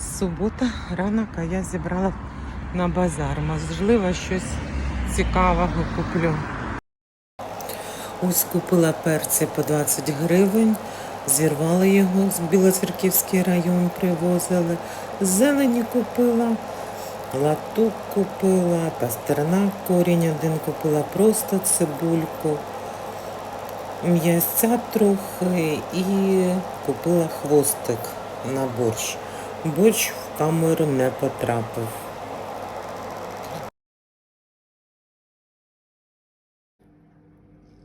Субота, ранок, а я зібрала на базар. Можливо, щось цікавого куплю. Ось купила перці по 20 гривень, зірвали його з Білоцерківський район, привозили. Зелені купила, латук купила, пастернак корінь один купила, просто цибульку, м'ясця трохи і купила хвостик на борщ. Борщ в камеру не потрапив.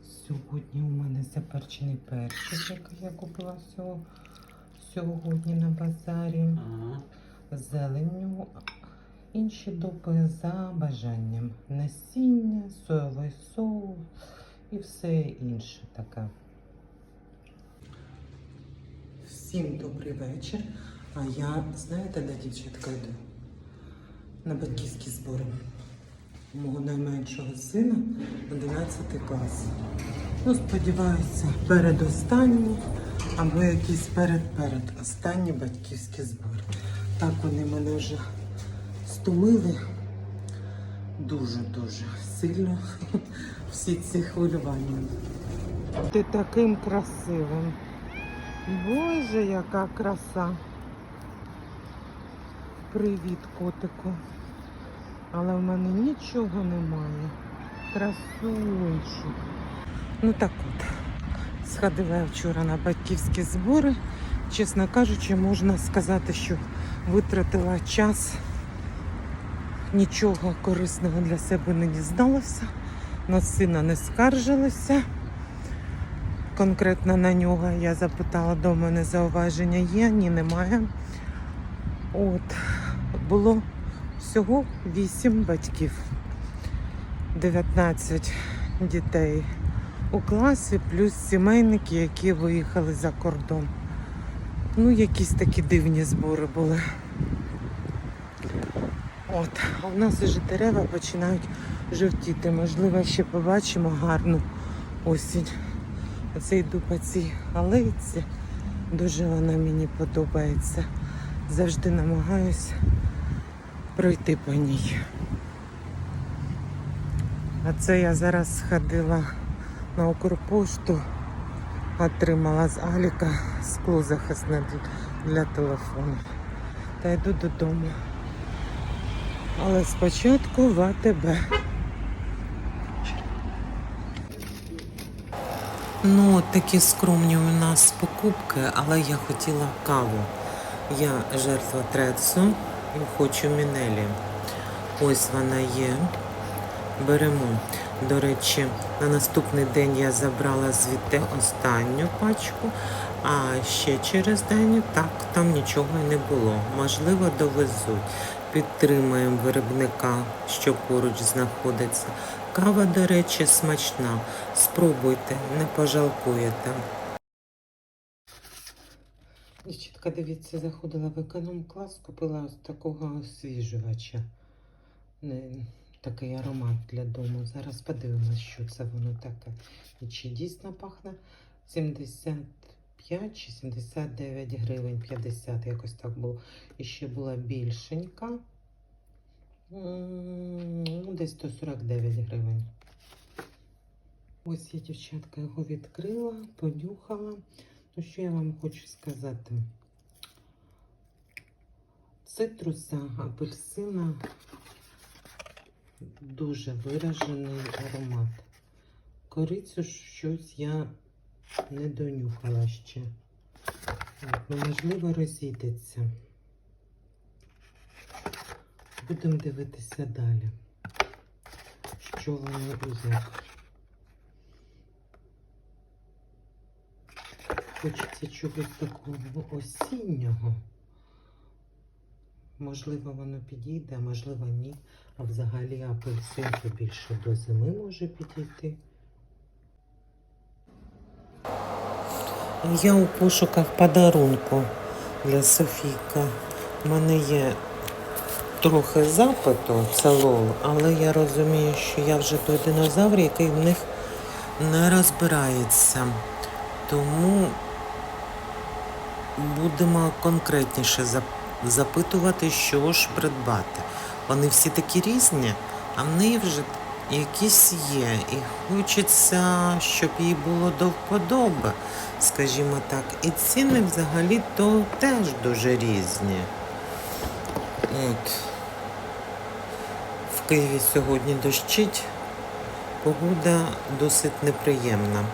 Сьогодні у мене заперчений перчик, який я купила сьогодні на базарі. Ага. Зеленню. Інші допи за бажанням. Насіння, соєвий соус і все інше таке. Всім добрий вечір. А я, знаєте, де дівчатка йду? На батьківські збори. У мого найменшого сина 11 клас. Ну, сподіваюся, передостанні або якісь перед-перед останні батьківські збори. Так вони мене вже стомили дуже-дуже сильно всі ці хвилювання. Ти таким красивим. Боже, яка краса. Привіт, котику. Але в мене нічого немає. Красунчик. Ну так от. Сходила я вчора на батьківські збори. Чесно кажучи, можна сказати, що витратила час. Нічого корисного для себе не дізналася. На сина не скаржилася. Конкретно на нього я запитала, до мене зауваження є, ні, немає. От, було всього 8 батьків, 19 дітей у класі, плюс сімейники, які виїхали за кордон. Ну, якісь такі дивні збори були. От, а в нас вже дерева починають жовтіти. Можливо, ще побачимо гарну осінь. Оце йду цій алейці. Дуже вона мені подобається. Завжди намагаюся пройти по ній. А це я зараз сходила на Укрпошту, отримала з Аліка скло захисне для- телефону. Та йду додому. Але спочатку в АТБ. Ну, такі скромні у нас покупки, але я хотіла каву. Я жертва трецу хочу мінелі. Ось вона є. Беремо. До речі, на наступний день я забрала звідти останню пачку, а ще через день так там нічого не було. Можливо, довезуть. Підтримуємо виробника, що поруч знаходиться. Кава, до речі, смачна. Спробуйте, не пожалкуєте. Дівчатка, дивіться, заходила в економ-клас, купила ось такого освіжувача. Такий аромат для дому. Зараз подивимось, що це воно таке. І чи дійсно пахне 75 чи 79 гривень 50, якось так було. І ще була більшенька. Десь 149 гривень. Ось я, дівчатка, його відкрила, понюхала. Ну, що я вам хочу сказати? Цитруса, апельсина дуже виражений аромат. Корицю щось я не донюхала ще. Ну, можливо, розійдеться. Будемо дивитися далі. Що воно і як. Хочеться чогось такого осіннього. Можливо, воно підійде, а можливо, ні. А взагалі апельсинка більше до зими може підійти. Я у пошуках подарунку для Софійка. У мене є трохи запиту, це лол, але я розумію, що я вже той динозавр, який в них не розбирається. Тому будемо конкретніше запитувати, що ж придбати. Вони всі такі різні, а в неї вже якісь є. І хочеться, щоб їй було до вподоби, скажімо так. І ціни взагалі то теж дуже різні. От. В Києві сьогодні дощить, погода досить неприємна.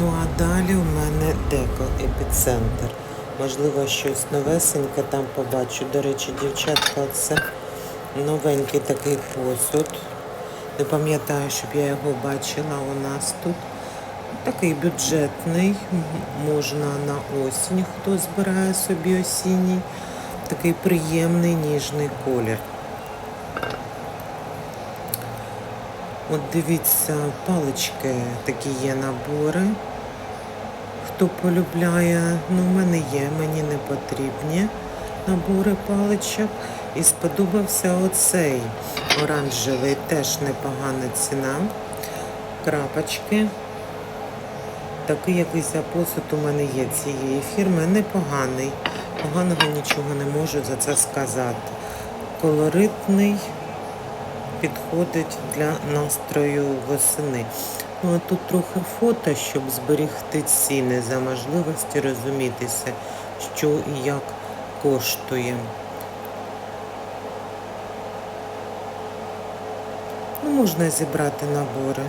Ну а далі у мене деко епіцентр. Можливо, щось новесеньке там побачу. До речі, дівчатка, це новенький такий посуд. Не пам'ятаю, щоб я його бачила у нас тут. Такий бюджетний, можна на осінь, хто збирає собі осінній. Такий приємний ніжний колір. От дивіться, палички такі є набори. Хто полюбляє, ну в мене є, мені не потрібні набори паличок. І сподобався оцей оранжевий, теж непогана ціна. Крапочки. Такий якийсь посуд у мене є цієї фірми, непоганий. Поганого нічого не можу за це сказати. Колоритний, підходить для настрою восени. Ну а тут трохи фото, щоб зберігти ціни за можливості розумітися, що і як коштує. Ну, можна зібрати набори.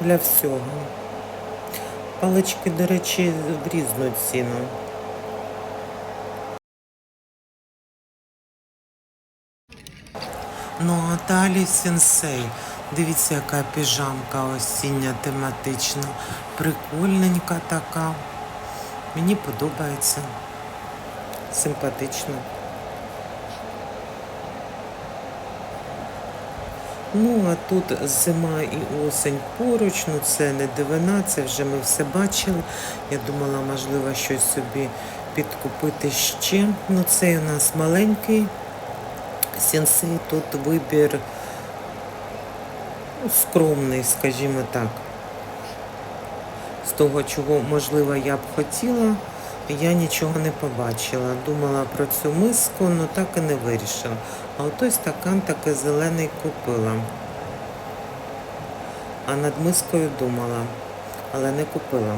Для всього. Палички, до речі, в різну ціну. Ну а далі сенсей. Дивіться, яка піжамка осіння тематична. Прикольненька така. Мені подобається. Симпатично. Ну, а тут зима і осень поруч, ну це не дивина, це вже ми все бачили. Я думала, можливо, щось собі підкупити ще. Ну, цей у нас маленький. Сенсей тут вибір ну, скромний, скажімо так. З того, чого, можливо, я б хотіла, я нічого не побачила. Думала про цю миску, але так і не вирішила. А отой стакан таки зелений купила. А над мискою думала, але не купила.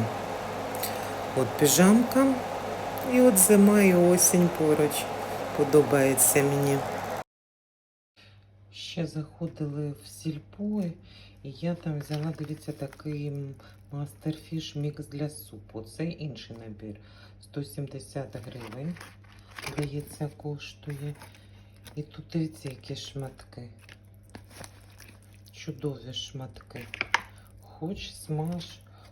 От піжамка, і от зима, і осінь поруч. Подобається мені. Ще заходили в сільпо, і я там взяла, дивіться, такий мастерфіш мікс для супу. Це інший набір. 170 гривень, здається, коштує. І тут дивіться, які шматки. Чудові шматки. Хоч смаж,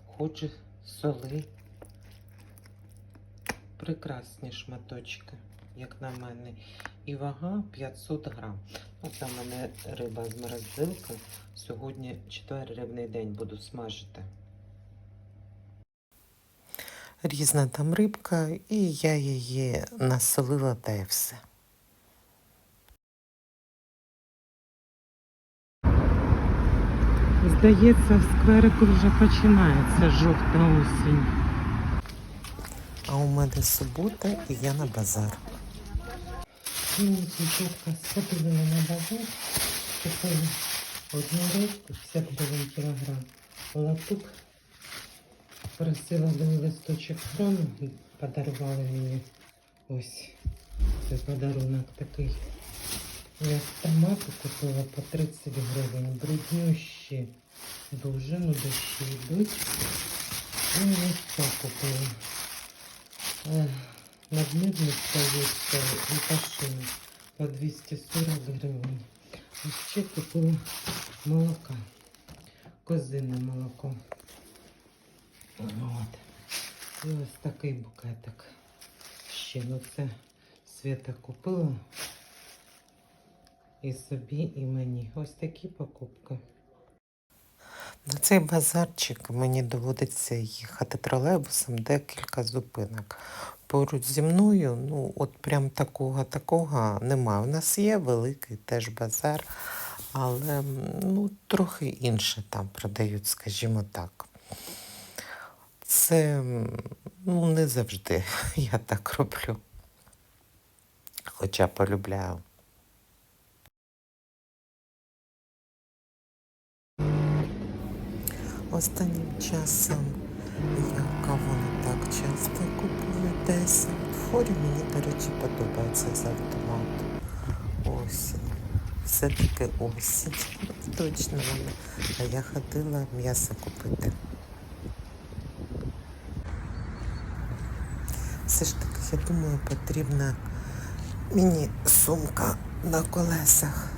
хоч соли. Прекрасні шматочки, як на мене. І вага 500 грам. Ну, там в мене риба з морозилки. Сьогодні четвертий рибний день буду смажити. Різна там рибка, і я її насолила та й все. Здається, в скверику вже починається жовта осінь. А у мене субота і я на базар. Ну, дівчатка, сходили на базар, купили одну рибку, 50 гривень кілограм, латук, просила один листочок хрону і подарували мені ось цей подарунок такий. Я томати купила по 30 гривень, бруднющі, дуже, ну дощі йдуть. І ось так купила. Е, Надмірник здається і пашини по 240 гривень. А ще купила молока. Козине молоко. От. І ось такий букетик. Ще ну це Свята купила. І собі, і мені. Ось такі покупки. На цей базарчик мені доводиться їхати тролейбусом декілька зупинок. Поруч зі мною, ну, от прям такого такого немає. У нас є великий теж базар, але ну, трохи інше там продають, скажімо так. Це ну, не завжди я так роблю. Хоча полюбляю. Останнім часом я каву не так часто купую десь. Форі мені, до речі, подобається з автомату. Осінь. Все-таки осінь. Точно вона. А я ходила м'ясо купити. Все ж таки, я думаю, потрібна мені сумка на колесах,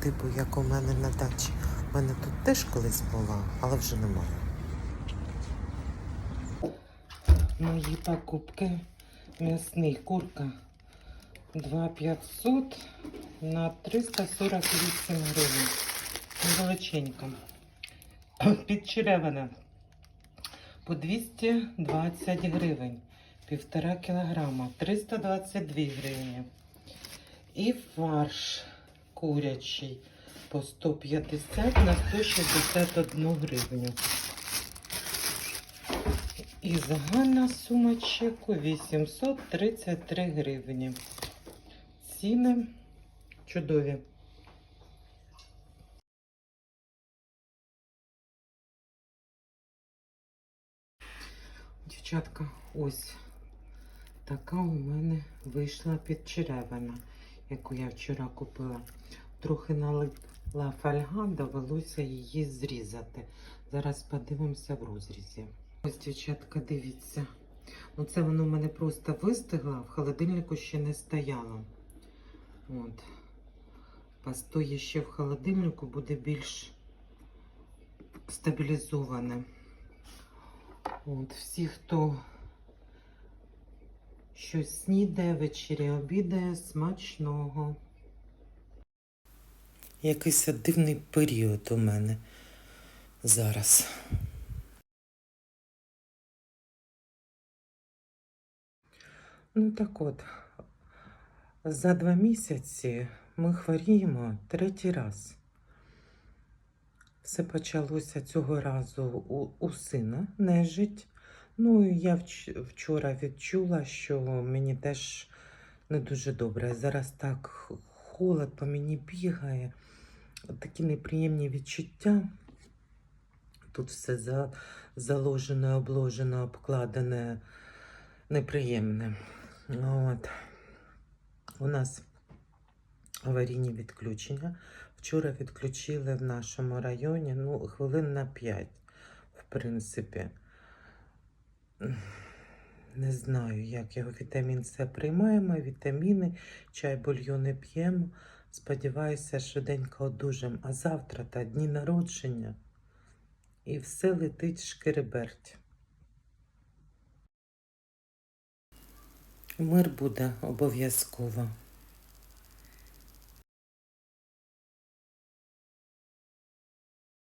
типу, як у мене на дачі. У мене тут теж колись була, але вже немає. Мої покупки. М'ясний курка 2500 на 348 гривень. Величенька. Підчеревина по 220 гривень. Півтора кілограма, 322 гривні. І фарш курячий по 150 на 161 гривню. І загальна сума чеку 833 гривні. Ціни чудові. Дівчатка, ось така у мене вийшла підчеревина, яку я вчора купила. Трохи налипла фольга, довелося її зрізати. Зараз подивимося в розрізі. Ось, дівчатка, дивіться. Ну, це воно в мене просто вистигло, в холодильнику ще не стояло. От. Постоє ще в холодильнику, буде більш стабілізоване. От, всі, хто щось снідає, вечері обідає, смачного. Якийсь дивний період у мене зараз. Ну так от, за два місяці ми хворіємо третій раз. Все почалося цього разу у, у сина нежить. Ну, я вчора відчула, що мені теж не дуже добре. Зараз так холод по мені бігає, такі неприємні відчуття. Тут все за, заложене, обложене, обкладене, неприємне. От. У нас аварійні відключення. Вчора відключили в нашому районі ну, хвилин на 5, в принципі. Не знаю, як його вітамін С приймаємо, вітаміни, чай, бульйони п'ємо. Сподіваюся, швиденько одужим. А завтра та дні народження. І все летить шкереберть. Мир буде обов'язково.